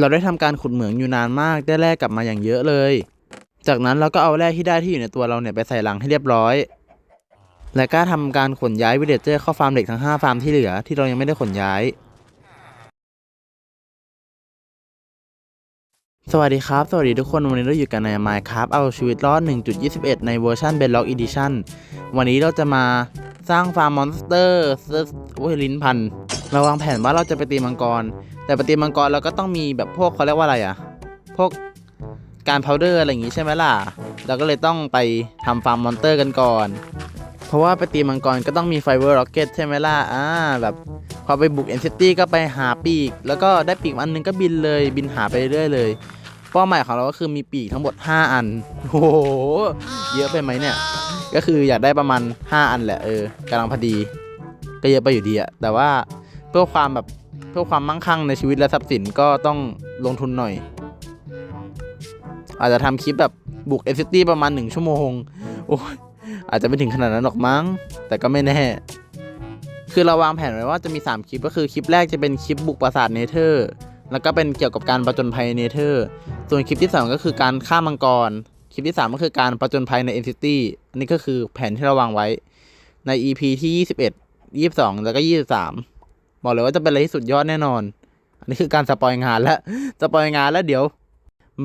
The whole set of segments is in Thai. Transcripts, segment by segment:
เราได้ทำการขุดเหมืองอยู่นานมากได้แร่กลับมาอย่างเยอะเลย จากนั้นเราก็เอาแร่ที่ได้ที่อยู่ในตัวเราเนี่ยไปใส่ลังให้เรียบร้อย และก็ทำการขนย้ายวิลเลจเจอร์เข้าฟาร์มเหล็กทั้ง 5 ฟาร์มที่เหลือที่เรายังไม่ได้ขนย้าย สวัสดีครับ สวัสดีทุกคนวันนี้เราอยู่กันใน Minecraft เอาชีวิตรอด 1.21 ในเวอร์ชัน Bedrock Edition วันนี้เราจะมาสร้างฟาร์มมอนสเตอร์โอ้ยลิ้นพันเราวางแผนว่าเราจะไปตีมังกร แต่ไปตีมังกรเราก็ต้องมีแบบพวกเขาเรียกว่าอะไรอะพวกการพาวเดอร์อะไรอย่างงี้ใช่ไหมล่ะ เราก็เลยต้องไปทำฟาร์มมอนสเตอร์กันก่อน เพราะว่าไปตีมังกรก็ต้องมีไฟเบอร์ร็อกเก็ตใช่ไหมล่ะ อ่าแบบพอไปบุกเอ็นซิตี้ก็ไปหาปีก แล้วก็ได้ปีกอันนึงก็บินเลย บินหาไปเรื่อยเลย เป้าหมายของเราก็คือมีปีกทั้งหมด 5 อัน โอ้โห เยอะไปไหมเนี่ย ก็คืออยากได้ประมาณ 5 อันแหละเออกำลังพอดี ก็เยอะไปอยู่ดีอะแต่ว่าเพื่อความแบบเพื่อความมั่งคั่งในชีวิตและทรัพย์สินก็ต้องลงทุนหน่อย อาจจะทำคลิปแบบบุกเอ็นซิตี้ประมาณ 1 ชั่วโมง โอ้ยอาจจะไม่ถึงขนาดนั้นหรอกมั้ง แต่ก็ไม่แน่ คือเราวางแผนไว้ว่าจะมี 3 คลิปก็คือคลิปแรกจะเป็นคลิปบุกปราสาทเนเธอร์ แล้วก็เป็นเกี่ยวกับการประจนภัยเนเธอร์ ส่วนคลิปที่ 2 ก็คือการฆ่ามังกร คลิปที่ 3 ก็คือการประจนภัยใน NCT อันนี้ก็คือแผนที่เราวางไว้ ใน EP ที่ 21 22 แล้วก็ 23 บอกเลยว่าจะเป็นอะไรที่สุดยอดแน่นอน อันนี้คือการสปอยงานแล้ว สปอยงานแล้วเดี๋ยว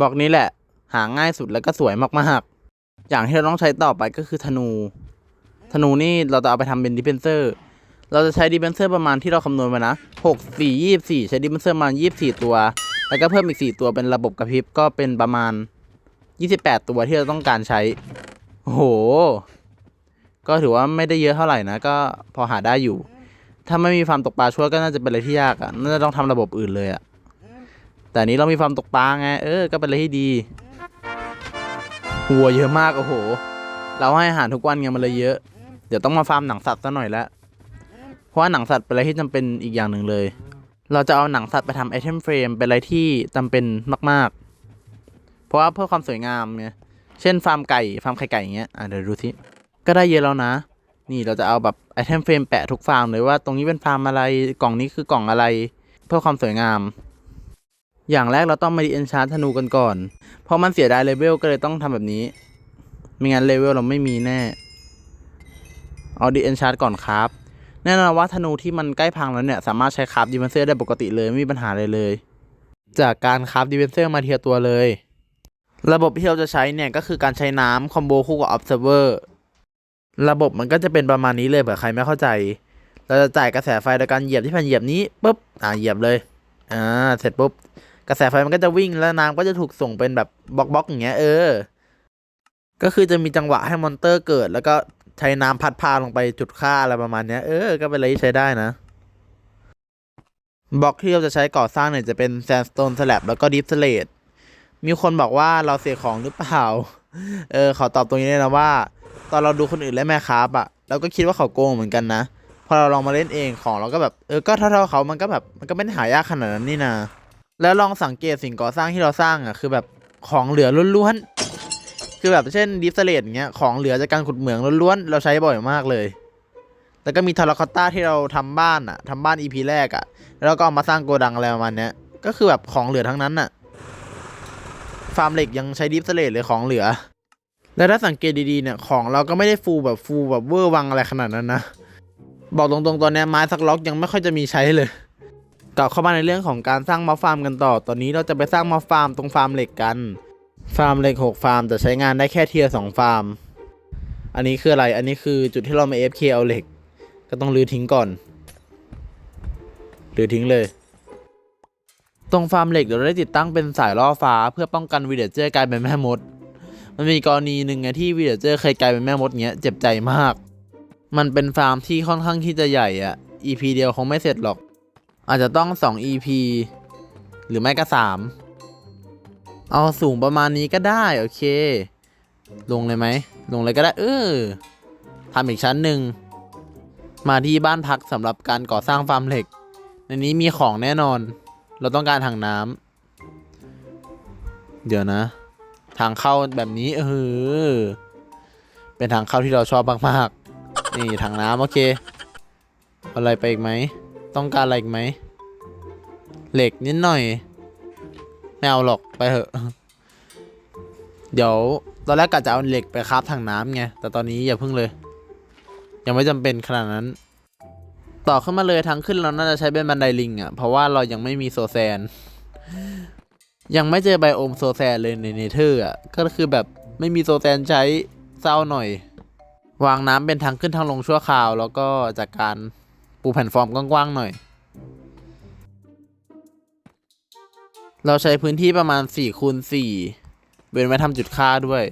บอกนี้แหละ หาง่ายสุดแล้วก็สวยมากๆ อย่างที่เราต้องใช้ต่อไปก็คือธนู ธนูนี่เราจะเอาไปทำเป็นดิเพนเซอร์ เราจะใช้ดิเพนเซอร์ประมาณที่เราคำนวณมานะ 6 4 24 ใช้ดิเพนเซอร์ประมาณ 24 ตัว แล้วก็เพิ่มอีก 4 ตัวเป็นระบบกระพริบก็เป็นประมาณ 28 ตัวที่เราต้องการใช้ โอ้โห ก็ถือว่าไม่ได้เยอะเท่าไหร่นะ ก็พอหาได้อยู่ ถ้าไม่มีฟาร์มตกปลาช่วยก็น่าจะเป็นอะไรที่ยากอะ่ะ น่าจะต้องทำระบบอื่นเลยอะ่ะ แต่นี้เรามีฟาร์มตกปลาไง เออ ก็เป็นอะไรที่ดี วัวเยอะมากโอ้โห เราให้อาหารทุกวันไงมันเลยเยอะ เดี๋ยวต้องมาฟาร์มหนังสัตว์ซะหน่อยละ เพราะว่าหนังสัตว์เป็นอะไรที่จำเป็นอีกอย่างหนึ่งเลย เราจะเอาหนังสัตว์ไปทำไอเทมเฟรมเป็นอะไรที่จำเป็นมาก ๆ เพราะว่าเพื่อความสวยงามเนี่ยเช่นฟาร์มไก่ฟาร์มไข่ไก่อย่างเงี้ยอะเดี๋ยวดูสิก็ได้เยอะแล้วนะ นี่เราจะเอาแบบไอเทมเฟรมแปะทุกฟาร์มเลยว่าตรงนี้เป็นฟาร์มอะไรกล่องนี้คือกล่องอะไร เพื่อความสวยงาม อย่างแรกเราต้องมาดีเอนชาร์ธนูกันก่อน เพราะมันเสียดายเลเวลก็เลยต้องทำแบบนี้ไม่งั้นเลเวลเราไม่มีแน่ เอาดีเอนชาร์ก่อนครับ แน่นอนว่าธนูที่มันใกล้พังแล้วเนี่ย สามารถใช้คราฟดิเวนเซอร์ได้ปกติเลยไม่มีปัญหาเลยเลย จากการคราฟดิเวนเซอร์มาเทียตัวเลย ระบบที่เราจะใช้เนี่ย ก็คือการใช้น้ำคอมโบคู่กับ observer ระบบมันก็จะเป็นประมาณนี้เลยเผื่อใครไม่เข้าใจ เราจะจ่ายกระแสไฟโดยการเหยียบที่แผ่นเหยียบนี้ปุ๊บอ่าเหยียบเลยอ่าเสร็จปุ๊บกระแสไฟมันก็จะวิ่งแล้วน้ำก็จะถูกส่งเป็นแบบบล็อกๆอย่างเงี้ยเออ ก็คือจะมีจังหวะให้มอนเตอร์เกิด แล้วก็ ใช้น้ำพัดพาลงไปจุดฆ่าอะไรประมาณเนี้ย เออ ก็เป็นอะไรที่ใช้ได้นะ บล็อกที่เราจะใช้ก่อสร้างเนี่ยจะเป็นแซนสโตนสลับแล้วก็ดิฟสเลตมีคนบอกว่าเราเสียของหรือเปล่า เออขอตอบตรงนี้เลยนะว่า ตอนเราดูคนอื่นเล่นแม่คราฟอะเราก็คิดว่าเขาโกงเหมือนกันนะ พอเราลองมาเล่นเองของเราก็แบบเออก็เท่าๆเขามันก็แบบมันก็ไม่ได้หายากขนาดนั้นนี่นะแล้วลองสังเกตสิ่งก่อสร้างที่เราสร้างอะคือแบบของเหลือล้วนๆ คือแบบเช่นดิฟสเลตอย่างเงี้ยของเหลือจากการขุดเหมืองล้วนๆเราใช้บ่อยมากเลย แล้วก็มีทาราคอตต้าที่เราทำบ้านอะทำบ้านอีพีแรกอะแล้วเราก็เอามาสร้างโกดังอะไรประมาณเนี้ยก็คือแบบของเหลือทั้งนั้นอะฟาร์มเหล็กยังใช้ดิฟสเลตเลยของเหลือ แล้วถ้าสังเกตดีๆเนี่ยของเราก็ไม่ได้ฟูแบบฟูแบบเวอร์วังอะไรขนาดนั้นนะบอกตรงๆตอนเนี้ยไม้สักล็อกยังไม่ค่อยจะมีใช้เลยกลับเข้ามาในเรื่องของการสร้างมอฟฟาร์มกันต่อ ตอนนี้เราจะไปสร้างมอฟฟาร์มตรงฟาร์มเหล็กกัน ฟาร์มเหล็กหกฟาร์มแต่ใช้งานได้แค่เทียร์สองฟาร์ม อันนี้คืออะไร อันนี้คือจุดที่เรามา FK เอาเหล็ก ก็ต้องรื้อทิ้งก่อนรื้อทิ้งเลย ตรงฟาร์มเหล็กเดี๋ยวเราได้ติดตั้งเป็นสายล่อฟ้า เพื่อป้องกันวีเดเจอร์กลายเป็นแม่มด มันมีกรณีหนึ่งไงที่วีเดเจอร์เคยกลายเป็นแม่มดเงี้ย เจ็บใจมาก มันเป็นฟาร์มที่ค่อนข้างที่จะใหญ่อะ EP เดียวคงไม่เสร็จหรอก อาจจะต้อง 2 EP หรือไม่ก็3 เอาสูงประมาณนี้ก็ได้ โอเค ลงเลยไหม ลงเลยก็ได้ เออทำอีกชั้นหนึ่ง มาที่บ้านพักสำหรับการก่อสร้างฟาร์มเหล็ก ในนี้มีของแน่นอน เราต้องการถังน้ำเดี๋ยวนะ ทางเข้าแบบนี้ เออ เป็นทางเข้าที่เราชอบมากๆ นี่ถังน้ำโอเค อะไรไปอีกไหม ต้องการอะไรอีกไหม เหล็กนิดหน่อย ไม่เอาหรอกไปเถอะ เดี๋ยวตอนแรกกะจะเอาเหล็กไปคราฟถังน้ำไง แต่ตอนนี้อย่าเพิ่งเลย ยังไม่จำเป็นขนาดนั้น ต่อขึ้นมาเลยทางขึ้นเราน่าจะใช้เป็นบันไดลิงอะ่ะ เพราะว่าเรายังไม่มีโซแซน ยังไม่เจอไบโอมโซแซนเลยในเนเธอร์อะ ก็คือแบบไม่มีโซแซนใช้เศร้าหน่อย วางน้ำเป็นทางขึ้นทางลงชั่วคราว แล้วก็จากการปูแผ่นฟอร์มกว้างๆหน่อย เราใช้พื้นที่ประมาณ4คูณ4เว้นไว้ทำจุดค่าด้วย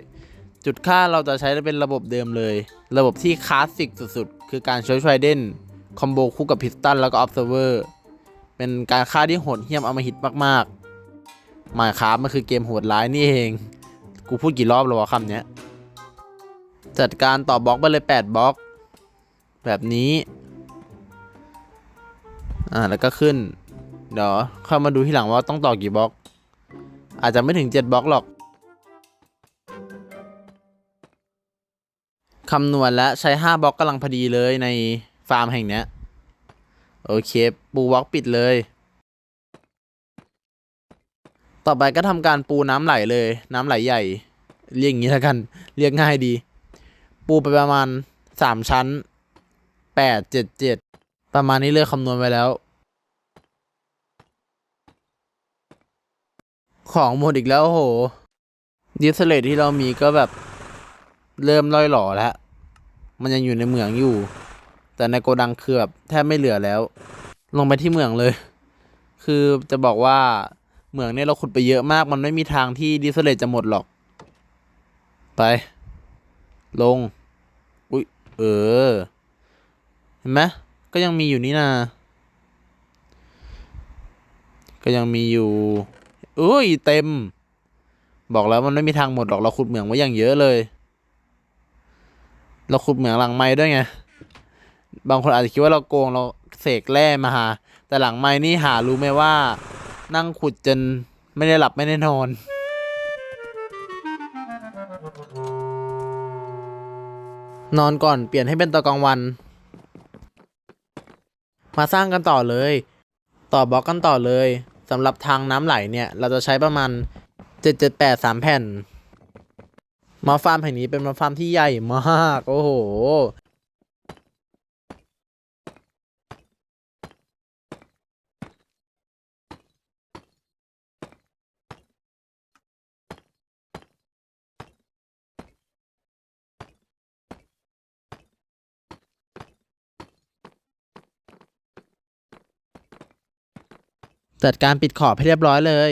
จุดค่าเราจะใช้เป็นระบบเดิมเลย ระบบที่คลาสสิกสุดๆ คือการใช้ไฟเดนคอมโบคู่กับพิสตันแล้วก็ออฟเซอร์เวอร์เป็นการฆ่าที่โหดเหี้ยมอมหิตมากๆหมายครับมันคือเกมโหดร้ายนี่เอง กูพูดกี่รอบแล้ววะคำเนี้ย จัดการต่อบล็อกไปเลย 8 บล็อก แบบนี้ อ่าแล้วก็ขึ้น เดี๋ยวเข้ามาดูที่หลังว่าต้องต่อกี่บล็อก อาจจะไม่ถึง 7บล็อกหรอกคำนวณและใช้ 5บล็อกกำลังพอดีเลยในฟาร์มแห่งเนี้ยโอเค ปูบล็อกปิดเลย ต่อไปก็ทำการปูน้ำไหลเลย น้ำไหลใหญ่ เรียกอย่างนี้แล้วกัน เรียกง่ายดี ปูไปประมาณสามชั้นแปดเจ็ดเจ็ดประมาณนี้เลยคำนวณไว้แล้ว ของหมดอีกแล้วโหดิสเลตที่เรามีก็แบบเริ่มล่อยหล่อแล้ว มันยังอยู่ในเหมืองอยู่ แต่ในโกดังคือแบบแทบไม่เหลือแล้ว ลงไปที่เหมืองเลย คือจะบอกว่าเหมืองเนี่ยเราขุดไปเยอะมาก มันไม่มีทางที่ดิสเลตจะหมดหรอก ไป ลง อุ้ยเออ เห็นไหมก็ยังมีอยู่นี่นา ก็ยังมีอยู่ อุ้ยเต็ม บอกแล้วมันไม่มีทางหมดหรอกเราขุดเหมืองไว้อย่างเยอะเลย เราขุดเหมืองหลังไม้ด้วยไง บางคนอาจจะคิดว่าเราโกงเราเสกแร่มาหา แต่หลังไม้นี่หารู้ไหมว่า นั่งขุดจนไม่ได้หลับไม่ได้นอนนอนก่อนเปลี่ยนให้เป็นตอนกลางวัน มาสร้างกันต่อเลย ต่อบล็อกกันต่อเลย สำหรับทางน้ำไหลเนี่ย เราจะใช้ประมาณ 778 3 แผ่น มาฟาร์มแห่งนี้เป็นมาฟาร์มที่ใหญ่มาก โอ้โห จัดการปิดขอบให้เรียบร้อยเลย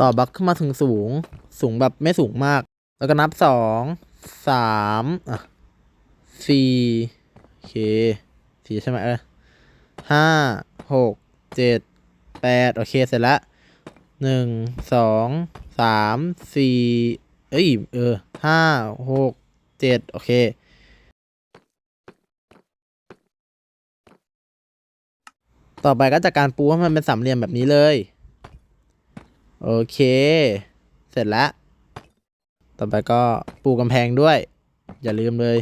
ต่อบล็อกขึ้นมาถึงสูง สูงแบบไม่สูงมาก แล้วก็นับสองสามอะสี่โอเคสี่ใช่ไหมเออ ห้าหกเจ็ดแปดโอเคเสร็จละหนึ่งสองสามสี่เอ้ยเออห้าหกเจ็ดโอเคต่อไปก็จากการปูให้มันเป็นสามเหลี่ยมแบบนี้เลย โอเค เสร็จแล้ว ต่อไปก็ปูกำแพงด้วย อย่าลืมเลย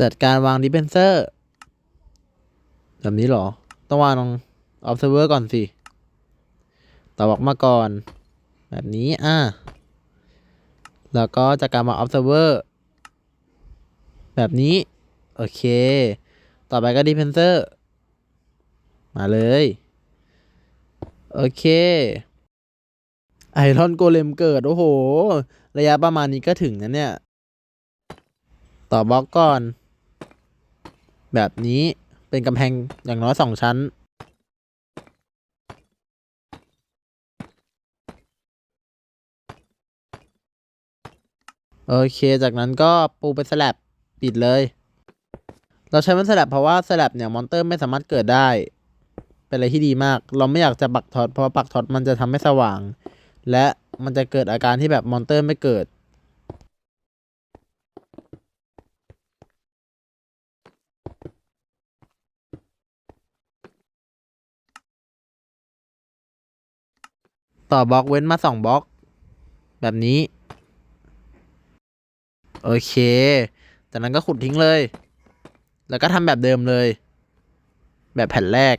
จัดการวางดิเพนเซอร์ แบบนี้เหรอ ต้องวางตรง observer ก่อนสิ ต่อบอกมาก่อน แบบนี้ อะแล้วก็จากการมา observer แบบนี้ โอเค ต่อไปก็ดิเพนเซอร์ มาเลย โอเคไอรอนโกเลมเกิด โอ้โห ระยะประมาณนี้ก็ถึงนะเนี่ย ต่อบล็อกก่อน แบบนี้เป็นกำแพงอย่างน้อยสองชั้น โอเค จากนั้นก็ปูเป็นสลับปิดเลย เราใช้เป็นสลับเพราะว่าสลับเนี่ยมอนเตอร์ไม่สามารถเกิดได้ เป็นอะไรที่ดีมาก เราไม่อยากจะปักท็อตเพราะปักท็อตมันจะทำให้สว่าง และมันจะเกิดอาการที่แบบมอนเตอร์ไม่เกิด ต่อบล็อกเว้นมาสองบล็อก แบบนี้ โอเคจากนั้นก็ขุดทิ้งเลย แล้วก็ทำแบบเดิมเลย แบบแผ่นแรก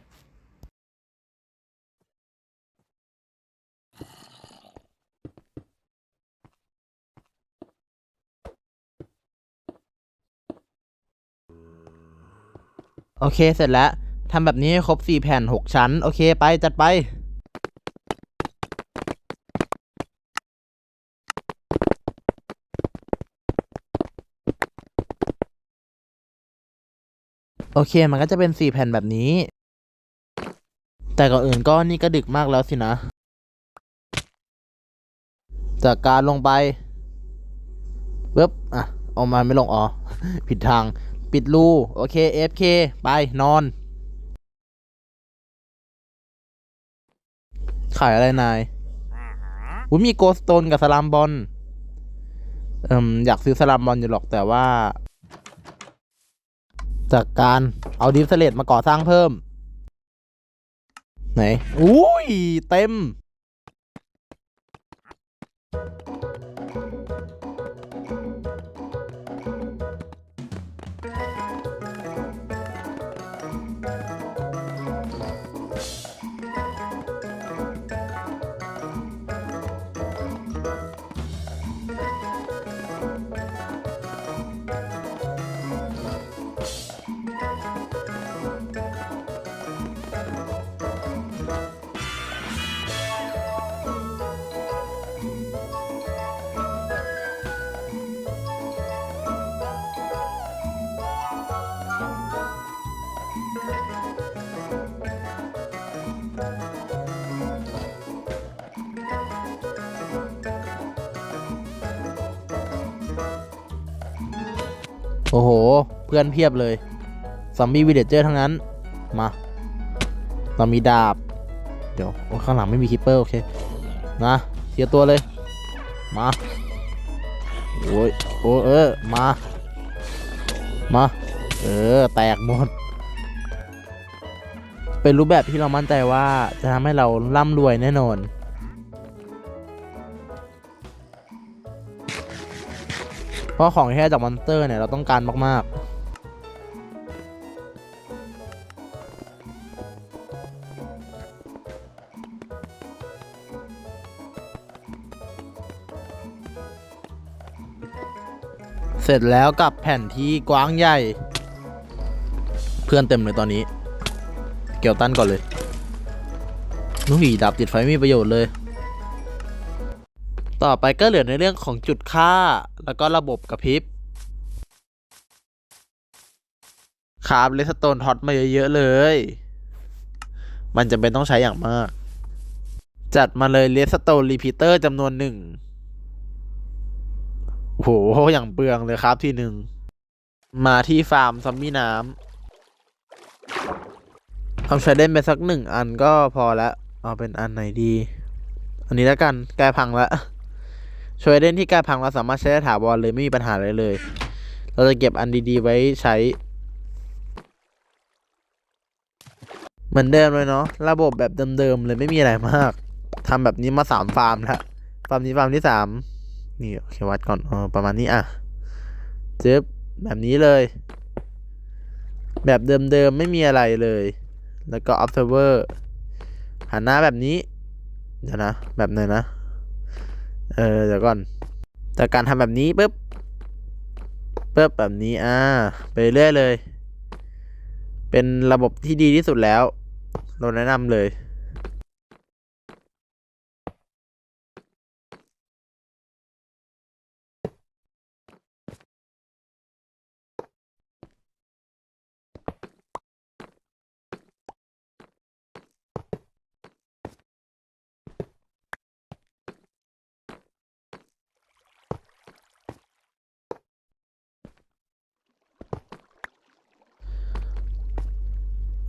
โอเคเสร็จแล้วทำแบบนี้ให้ครบ 4 แผ่น 6 ชั้น โอเค ไป จัดไป โอเคมันก็จะเป็น 4 แผ่นแบบนี้ แต่ก่อนอื่นก็นี่ก็ดึกมากแล้วสินะ จากการลงไปปึ๊บอะเออกมาไม่ลงอ๋อ ผิดทางปิดรู โอเค FK ไปนอน ขายอะไรนายอุ้มีโกสโตนกับสลามบอลเอิมอยากซื้อสลามบอลอยู่หรอกแต่ว่า จากการเอาดิฟเสเลตมาก่อสร้างเพิ่ม ไหน อุ้ย เต็ม โอ้โห เพื่อนเพียบเลยซอมบี้วิลเลจเจอร์ทั้งนั้น มาเรามีดาบ เดี๋ยวโอ้ข้างหลังไม่มีคิปเปอร์โอเค นะเสียตัวเลย มา โอ้ย โอ้เออ มา มา เออ แตกหมด เป็นรูปแบบที่เรามั่นใจว่าจะทำให้เราร่ำรวยแน่นอน เพราะของที่ได้จากมอนสเตอร์เนี่ยเราต้องการมากๆเสร็จแล้วกับแผ่นที่กว้างใหญ่ เพื่อนเต็มเลยตอนนี้ เกี่ยวตันก่อนเลยนุ่ยดาบติดไฟไม่มีประโยชน์เลย ต่อไปก็เหลือในเรื่องของจุดค่า แล้วก็ระบบกระพริบคราบเลสโตนท็อตมาเยอะๆเลย มันจำเป็นต้องใช้อย่างมาก จัดมาเลยเลสโตนรีพีเตอร์จำนวนหนึ่งโอ้โหอย่างเปลืองเลยครับทีหนึ่ง มาที่ฟาร์มซอมบี้น้ำทำใช้ได้ไปสักหนึ่งอันก็พอละ เอาเป็นอันไหนดี อันนี้แล้วกันใกล้พังละ ช่วยเล่นที่ใกล้พังเราสามารถใช้ได้ถาวรเลยไม่มีปัญหาเลยเลย เราจะเก็บอันดีๆไว้ใช้ เหมือนเดิมเลยเนาะระบบแบบเดิมๆเลยไม่มีอะไรมากทำแบบนี้มาสามฟาร์มล้วฟาร์มนี้ฟาร์มที่สามนี่โอเควัดก่อนออประมาณนี้อะเจ็บแบบนี้เลย แบบเดิมๆไม่มีอะไรเลย แล้วก็ observer หันหน้าแบบนี้ เดี๋ยวนะ แบบไหนนะ เออเดี๋ยวก่อน แต่การทำแบบนี้ปุ๊บปุ๊บแบบนี้อ่าไปเรื่อยเลย เป็นระบบที่ดีที่สุดแล้ว เราแนะนำเลย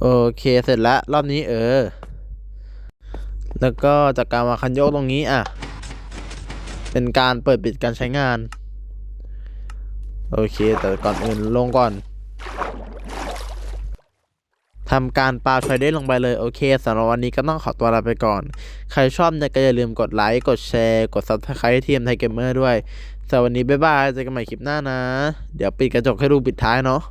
โอเคเสร็จแล้วรอบนี้เออ แล้วก็จากการวาคันโยกตรงนี้อะ เป็นการเปิดปิดการใช้งาน โอเค แต่ก่อนอื่นลงก่อนทำการปาทรอยเดนลงไปเลย โอเคสำหรับวันนี้ก็ต้องขอตัวลาไปก่อน ใครชอบเนี่ยก็อย่าลืมกดไลค์ กดแชร์ กด subscribe ทีมไทยเกมเมอร์ด้วยสำหรับวันนี้บ๊ายบายเจอกันใหม่คลิปหน้านะ เดี๋ยวปิดกระจกให้ดูปิดท้ายเนาะ